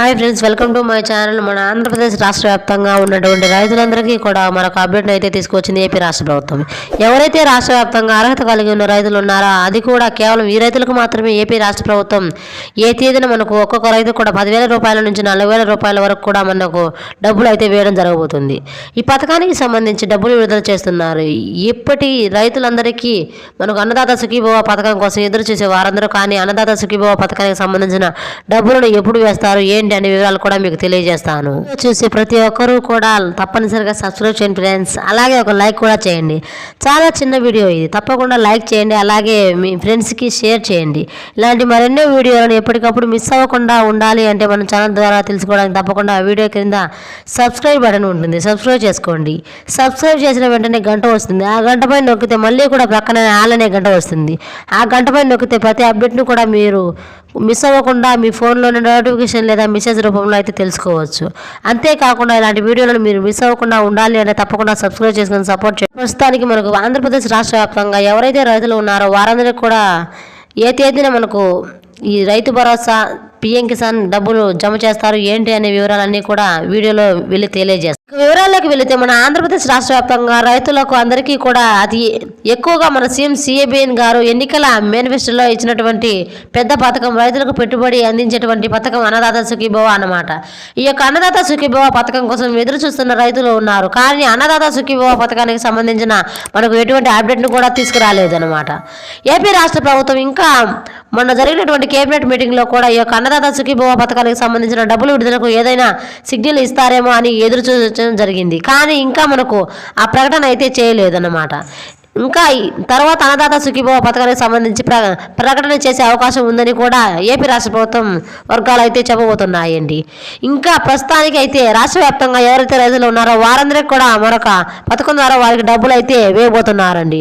Hi friends welcome to my channel మన ఆంధ్రప్రదేశ్ రాష్ట్ర వ్యాప్తంగా ఉన్నటువంటి రైతులందరికీ కూడా మరొక అప్డేట్ అయితే తీసుకొచ్చింది ఏపీ రాష్ట్ర ప్రభుత్వం. ఎవరైతే రాష్ట్ర వ్యాప్తంగా అర్హత కలిగి ఉన్న రైతులు ఉన్నారో అది కూడా కేవలం ఈ రైతులకు మాత్రమే ఏపీ రాష్ట్ర ప్రభుత్వం ఏ తేదీన మనకు ఒక్కొక్క రైతు కూడా పదివేల రూపాయల నుంచి నలభై వేల రూపాయల వరకు కూడా మనకు డబ్బులు అయితే వేయడం జరగబోతుంది. ఈ పథకానికి సంబంధించి డబ్బులు విడుదల చేస్తున్నారు. ఇప్పటి రైతులందరికీ మనకు అన్నదాత సుఖీభవ పథకం కోసం ఎదురు చూసే వారందరూ కానీ అన్నదాత సుఖీభవ పథకానికి సంబంధించిన డబ్బులను ఎప్పుడు వేస్తారు? ఏ ఏంటి అనే వివరాలు కూడా మీకు తెలియజేస్తాను. చూసి ప్రతి ఒక్కరూ కూడా తప్పనిసరిగా సబ్స్క్రైబ్ చేయండి ఫ్రెండ్స్ అలాగే ఒక లైక్ కూడా చేయండి. చాలా చిన్న వీడియో ఇది. తప్పకుండా లైక్ చేయండి. అలాగే మీ ఫ్రెండ్స్కి షేర్ చేయండి. ఇలాంటి మరెన్నో వీడియోలను ఎప్పటికప్పుడు మిస్ అవ్వకుండా ఉండాలి అంటే మన ఛానల్ ద్వారా తెలుసుకోవడానికి తప్పకుండా ఆ వీడియో క్రింద సబ్స్క్రైబ్ బటన్ ఉంటుంది. సబ్స్క్రైబ్ చేసుకోండి. సబ్స్క్రైబ్ చేసిన వెంటనే గంట వస్తుంది. ఆ గంట పైన నొక్కితే మళ్ళీ కూడా పక్కన ఆల్ అనే గంట వస్తుంది. ఆ గంట పైన నొక్కితే ప్రతి అప్డేట్ను కూడా మీరు మిస్ అవ్వకుండా మీ ఫోన్లోని నోటిఫికేషన్ లేదా మెసేజ్ రూపంలో అయితే తెలుసుకోవచ్చు. అంతేకాకుండా ఇలాంటి వీడియోలను మీరు మిస్ అవ్వకుండా ఉండాలి అంటే తప్పకుండా సబ్స్క్రైబ్ చేసుకుని సపోర్ట్ చేయండి. ప్రస్తుతానికి మనకు ఆంధ్రప్రదేశ్ రాష్ట్ర వ్యాప్తంగా ఎవరైతే రైతులు ఉన్నారో వారందరికీ కూడా ఏ తేదీన మనకు ఈ రైతు భరోసా పిఎం కిసాన్ డబ్బులు జమ చేస్తారు ఏంటి అనే వివరాలన్నీ కూడా వీడియోలో వెళ్ళి తెలియజేస్తారు వివరాల్లోకి వెళితే మన ఆంధ్రప్రదేశ్ రాష్ట్ర వ్యాప్తంగా రైతులకు అందరికీ కూడా అతి ఎక్కువగా మన సీఎం సిఏబిఎన్ గారు ఎన్నికల మేనిఫెస్టోలో ఇచ్చినటువంటి పెద్ద పథకం రైతులకు పెట్టుబడి అందించేటువంటి పథకం అన్నదాత సుఖీభవ అన్నమాట. ఈ యొక్క అన్నదాత సుఖీభవ పథకం కోసం ఎదురు చూస్తున్న రైతులు ఉన్నారు. కానీ అన్నదాత సుఖీభవ పథకానికి సంబంధించిన మనకు ఎటువంటి అప్డేట్ను కూడా తీసుకురాలేదు అనమాట ఏపీ రాష్ట్ర ప్రభుత్వం ఇంకా మొన్న జరిగినటువంటి కేబినెట్ మీటింగ్లో కూడా ఈ యొక్క అన్నదాత సుఖీభవ పథకానికి సంబంధించిన డబ్బులు విడుదలకు ఏదైనా సిగ్నల్ ఇస్తారేమో అని ఎదురు చూడటం జరిగింది. కానీ ఇంకా మనకు ఆ ప్రకటన అయితే చేయలేదన్నమాట. ఇంకా తర్వాత అన్నదాత సుఖీభవ పథకానికి సంబంధించి ప్ర ప్రకటన చేసే అవకాశం ఉందని కూడా ఏపీ రాష్ట్ర ప్రభుత్వం వర్గాలు అయితే చెప్పబోతున్నాయండి. ఇంకా ప్రస్తుతానికి అయితే రాష్ట్ర వ్యాప్తంగా ఎవరైతే రైతులు ఉన్నారో వారందరికీ కూడా మరొక పథకం ద్వారా వారికి డబ్బులు అయితే వేయబోతున్నారండి.